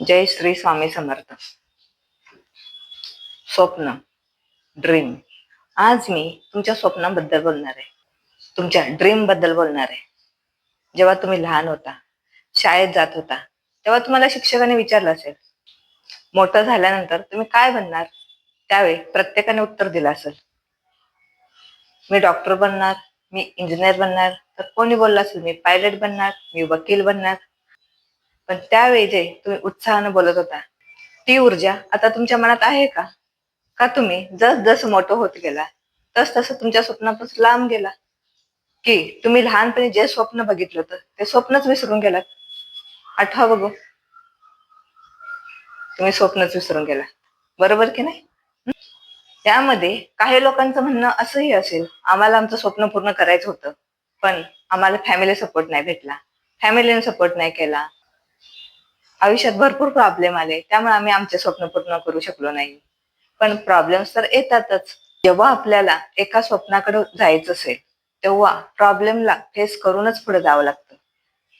जय श्री स्वामी समर्थ. स्वप्न ड्रीम आज मी तुमच्या स्वप्नाबद्दल बोलणार आहे. तुमच्या ड्रीमबद्दल बोलणार आहे. जेव्हा तुम्ही लहान होता शाळेत जात होता तेव्हा तुम्हाला शिक्षकाने विचारलं असेल. मोठं झाल्यानंतर तुम्ही काय बनणार? त्यावेळी प्रत्येकाने उत्तर दिलं असेल. मी डॉक्टर बनणार मी इंजिनियर बनणार तर कोणी बोललं असेल? मी पायलट बनणार मी वकील बनणार. पण त्यावेळी जे तुम्ही उत्साहानं बोलत होता ती ऊर्जा आता तुमच्या मनात आहे का? का तुम्ही जस जस मोठं होत गेला तस तसं तुमच्या स्वप्नापासून लांब गेला? की तुम्ही लहानपणी जे स्वप्न बघितलं होतं ते स्वप्नच विसरून गेलात? आठवा बघू. तुम्ही स्वप्नच विसरून गेला बरोबर की नाही? त्यामध्ये काही लोकांचं म्हणणं असंही असेल आम्हाला आमचं स्वप्न पूर्ण करायचं होतं पण आम्हाला फॅमिली सपोर्ट नाही भेटला. फॅमिलीने सपोर्ट नाही केला. आयुष्यात भरपूर प्रॉब्लेम आले. त्यामुळे आम्ही आमचे स्वप्न पूर्ण करू शकलो नाही. पण प्रॉब्लेम्स तर येतातच. जेव्हा आपल्याला एका स्वप्नाकडे जायचं असेल तेव्हा प्रॉब्लेमला फेस करूनच पुढे जावं लागतं.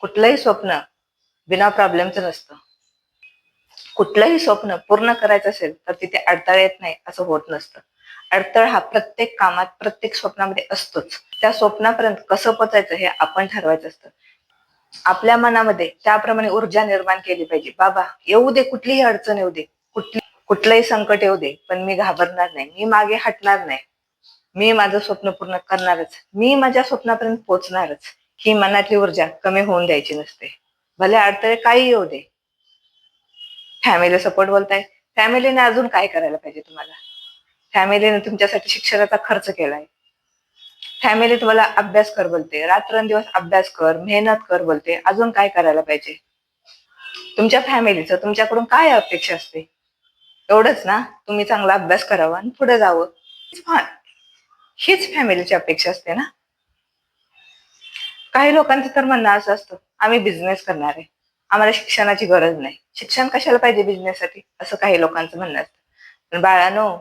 कुठलंही स्वप्न बिना प्रॉब्लेमचं नसतं. कुठलंही स्वप्न पूर्ण करायचं असेल तर तिथे अडथळा येत नाही असं होत नसतं. अडथळा हा प्रत्येक कामात प्रत्येक स्वप्नामध्ये असतोच. त्या स्वप्नापर्यंत कसं पोचायचं हे आपण ठरवायचं असतं. आपल्या मनामध्ये त्याप्रमाणे ऊर्जा निर्माण केली पाहिजे. बाबा येऊ दे कुठलीही अडचण येऊ दे. कुठली कुठलंही संकट येऊ दे पण मी घाबरणार नाही. मी मागे हटणार नाही. मी माझं स्वप्न पूर्ण करणारच. मी माझ्या स्वप्नापर्यंत पोहोचणारच ही मनातली ऊर्जा कमी होऊन द्यायची नसते. भले अडथळे काही येऊ दे. फॅमिली सपोर्ट बोलताय. फॅमिलीने अजून काय करायला पाहिजे तुम्हाला? फॅमिलीने तुमच्यासाठी शिक्षणाचा खर्च केलाय. फॅमिली तुम्हाला अभ्यास कर बोलते. रात्रंदिवस अभ्यास कर मेहनत कर बोलते. अजून काय करायला पाहिजे? तुमच्या फॅमिलीचं तुमच्याकडून काय अपेक्षा असते? एवढंच ना? तुम्ही चांगला अभ्यास करावा आणि पुढे जावं. हीच फॅमिलीची अपेक्षा असते ना? काही लोकांचं तर म्हणणं असं असतं आम्ही बिझनेस करणार आहे. आम्हाला शिक्षणाची गरज नाही. शिक्षण कशाला पाहिजे बिझनेससाठी असं काही लोकांचं म्हणणं असतं. पण बाळानो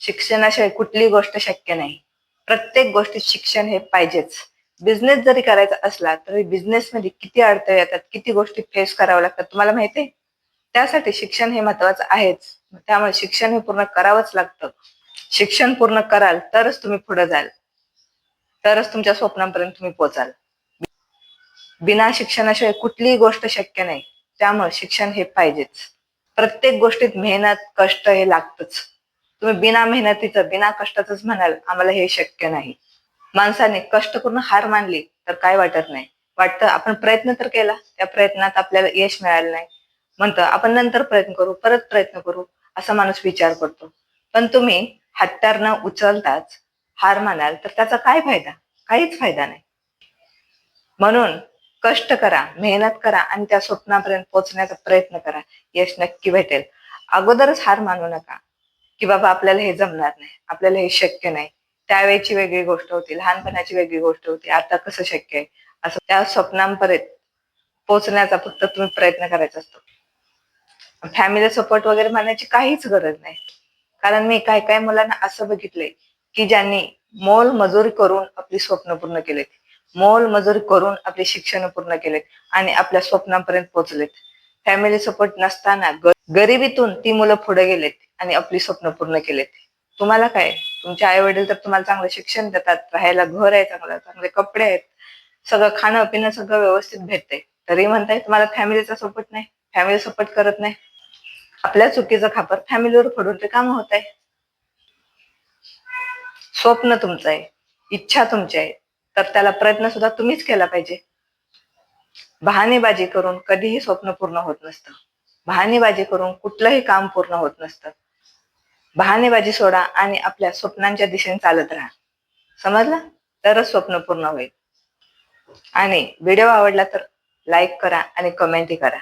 शिक्षणाशिवाय कुठली गोष्ट शक्य नाही. प्रत्येक गोष्टीत शिक्षण हे पाहिजेच. बिझनेस जरी करायचा असला तरी बिझनेस मध्ये किती अडथळे येतात किती गोष्टी फेस कराव्या लागतात तुम्हाला माहिती आहे त्यासाठी शिक्षण हे महत्वाचं आहेच. त्यामुळे शिक्षण हे पूर्ण करावंच लागतं. शिक्षण पूर्ण कराल तरच तुम्ही पुढे जाल. तरच तुमच्या स्वप्नांपर्यंत तुम्ही पोचाल. बिना शिक्षणाशिवाय कुठलीही गोष्ट शक्य नाही. त्यामुळे शिक्षण हे पाहिजेच. प्रत्येक गोष्टीत मेहनत कष्ट हे लागतच. तुम्ही बिना मेहनतीचं बिना कष्टाचंच म्हणाल आम्हाला हे शक्य नाही. माणसाने कष्ट करून हार मानली तर काय वाटत नाही. वाटतं आपण प्रयत्न तर केला त्या प्रयत्नात आपल्याला यश मिळालं नाही. म्हणतं आपण नंतर प्रयत्न करू परत प्रयत्न करू असा माणूस विचार करतो. पण तुम्ही हत्यार न उचलताच हार मानाल तर त्याचा काय फायदा? काहीच फायदा नाही. म्हणून कष्ट करा मेहनत करा आणि त्या स्वप्नापर्यंत पोहोचण्याचा प्रयत्न करा. यश नक्की भेटेल. अगोदरच हार मानू नका. की बाबा आपल्याला हे जमणार नाही आपल्याला हे शक्य नाही. त्यावेळेची वेगळी गोष्ट होती लहानपणाची वेगळी गोष्ट होती आता कसं शक्य आहे? असं त्या स्वप्नांपर्यंत पोचण्याचा फक्त तुम्ही प्रयत्न करायचा असतो. फॅमिली सपोर्ट वगैरे मानायची काहीच गरज नाही. कारण मी काही काही मुलांना असं बघितलंय की ज्यांनी मोल मजुरी करून आपली स्वप्न पूर्ण केलेत. मोल मजुरी करून आपले शिक्षण पूर्ण केलेत आणि आपल्या स्वप्नापर्यंत पोहोचलेत. फॅमिली सपोर्ट नसताना ग- गरिबीतून ती मुलं पुढे गेलेत आणि आपली स्वप्न पूर्ण केलेत. तुम्हाला काय? तुमचे आई वडील तर तुम्हाला चांगलं शिक्षण देतात राहायला घर आहे चांगलं चांगले कपडे आहेत सगळं खाणं पिणं सगळं व्यवस्थित भेटतंय. तरी म्हणताय तुम्हाला फॅमिलीचा सपोर्ट नाही फॅमिली सपोर्ट करत नाही. आपल्या चुकीचं खापर फॅमिलीवर फोडून ते काम होत आहे. स्वप्न तुमचं आहे इच्छा तुमची आहे तर त्याला प्रयत्न सुद्धा तुम्हीच केला पाहिजे. बहाणेबाजी करून कधीही स्वप्न पूर्ण होत नसतं. बहाणेबाजी करून कुठलंही काम पूर्ण होत नसतं. बहाणेबाजी सोडा आणि आपल्या स्वप्नांच्या दिशेने चालत राहा. समजलं? तरच स्वप्न पूर्ण होईल. आणि व्हिडिओ आवडला तर लाईक करा आणि कमेंटही करा.